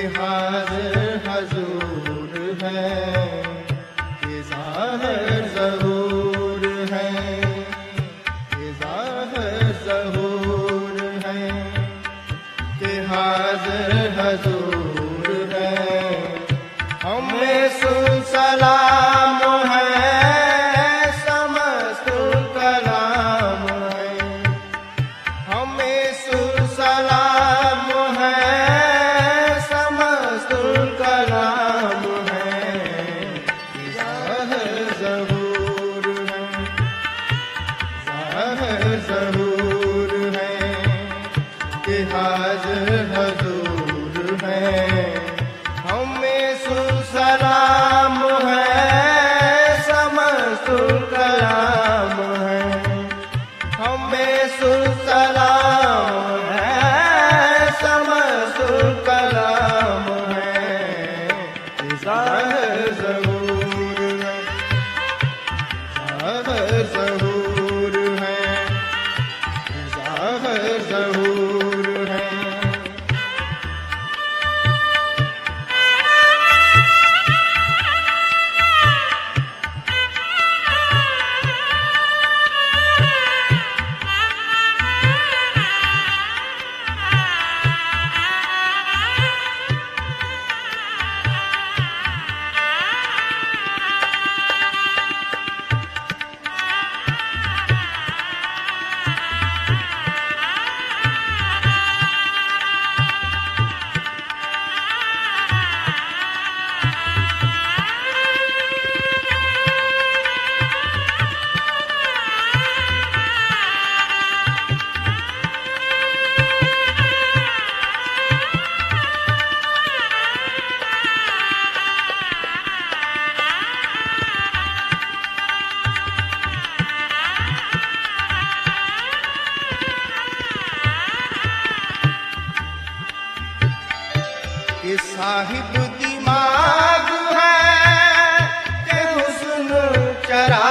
बिहार ಶರಾ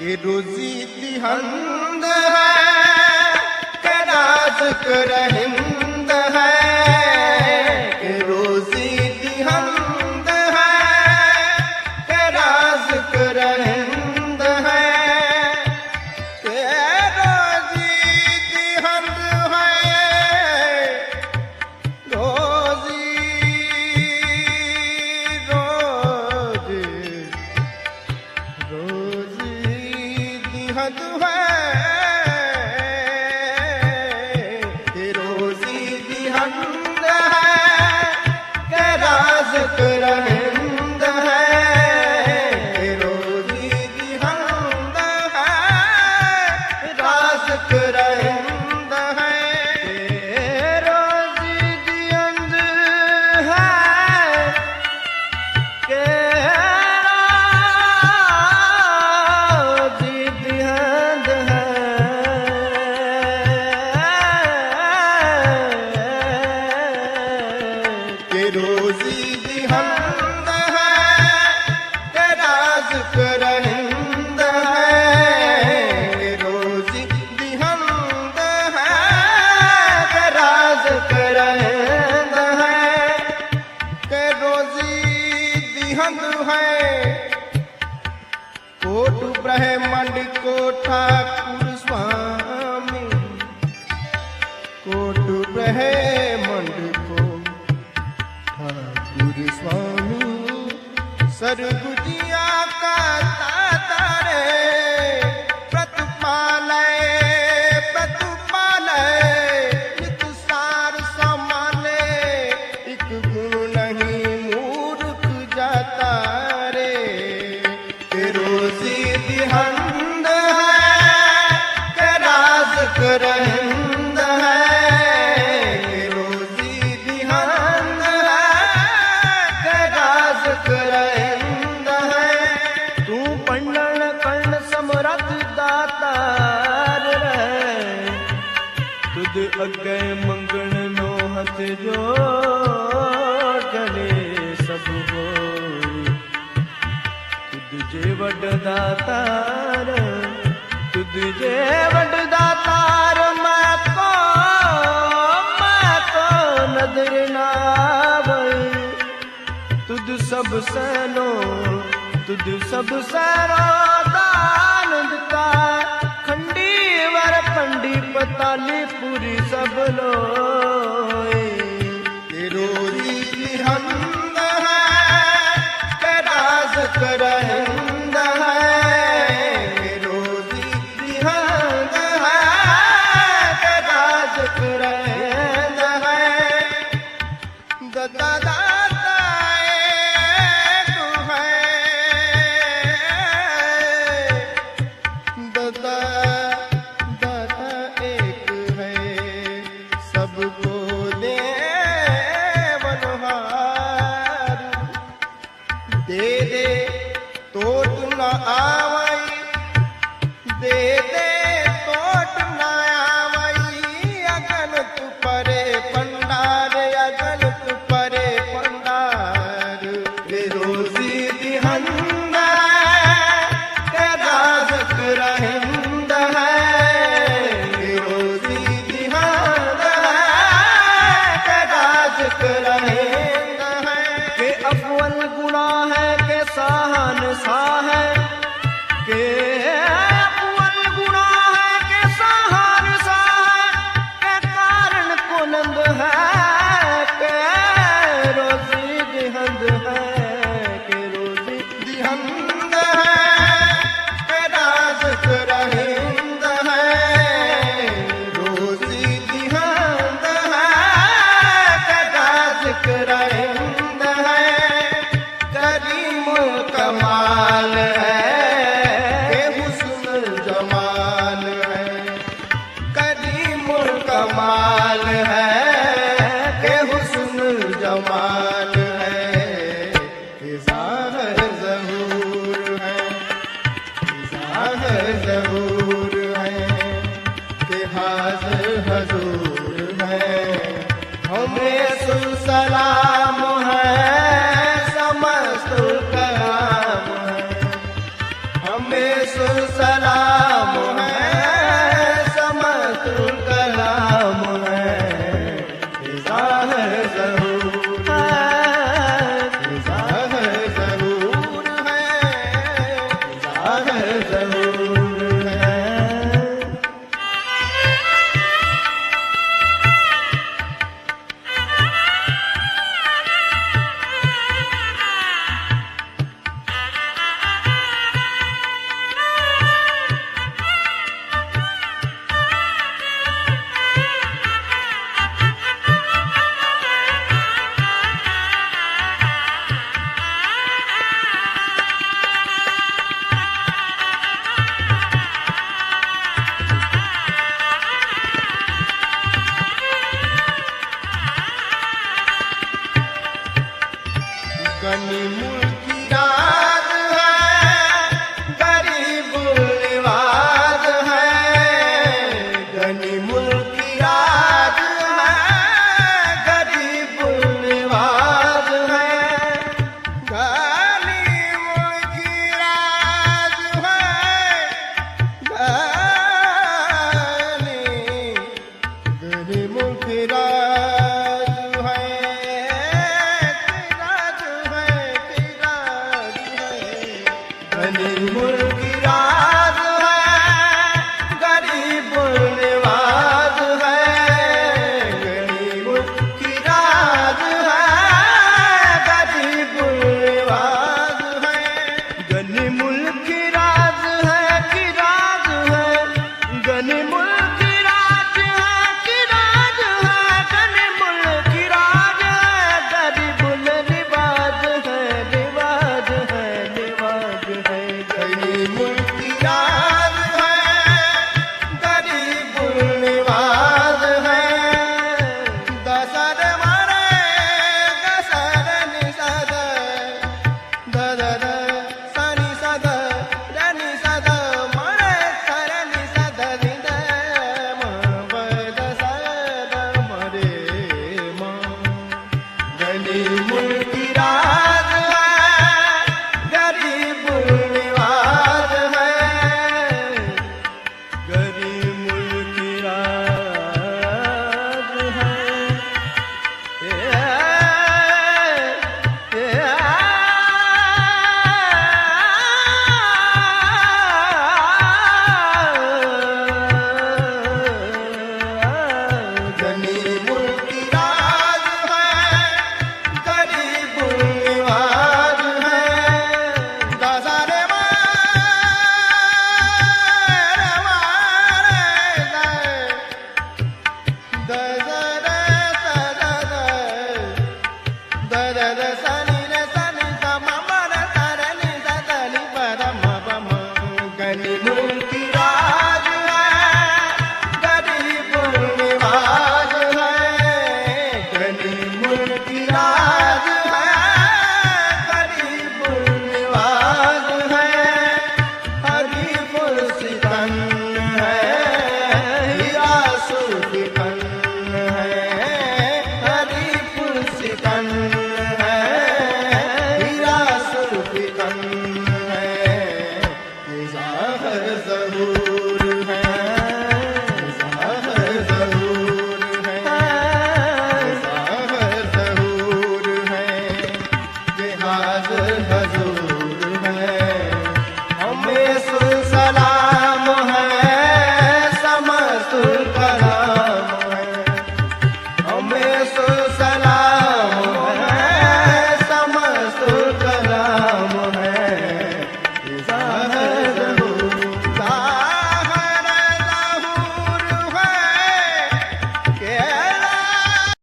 ਕਿ ਰੋਜ਼ੀ ਹੰਦ ਹੈ? ਕਦਾਸ ਕਰਹਿਮ ਹੈ ਕੋਟ ਬ੍ਰਹਮੰਡ ਕੋਠਾ ਤੁਧ ਅੱਗੇ ਮੰਗਣ ਨੋ ਹੱਥ ਜੋ ਗਲੇ ਸਭ ਹੋਈ ਤੁਧ ਜੇ ਵੱਡ ਦਾਤਾਰ ਤੁਧ ਜੇ ਵੱਡ ਦਾਤਾਰ ਮੈਂ ਕੋ ਮੈਂ ਕੋ ਨਦਰ ਨਾ ਵਈ ਤੁਧ ਸਭ ਸੈਨੋ ਤੁਧ ਸਭ ਸੈਰੋ ਦਾਨ ਦਿੱਤਾ ਖੰਡੀ ਪਤਾਲੀ ਪੂਰੀ ਸਭ ਲੋਏ ਤੇ ਰੋਰੀ ਨਿਹੰਗ ਹੈ ਕਰਾ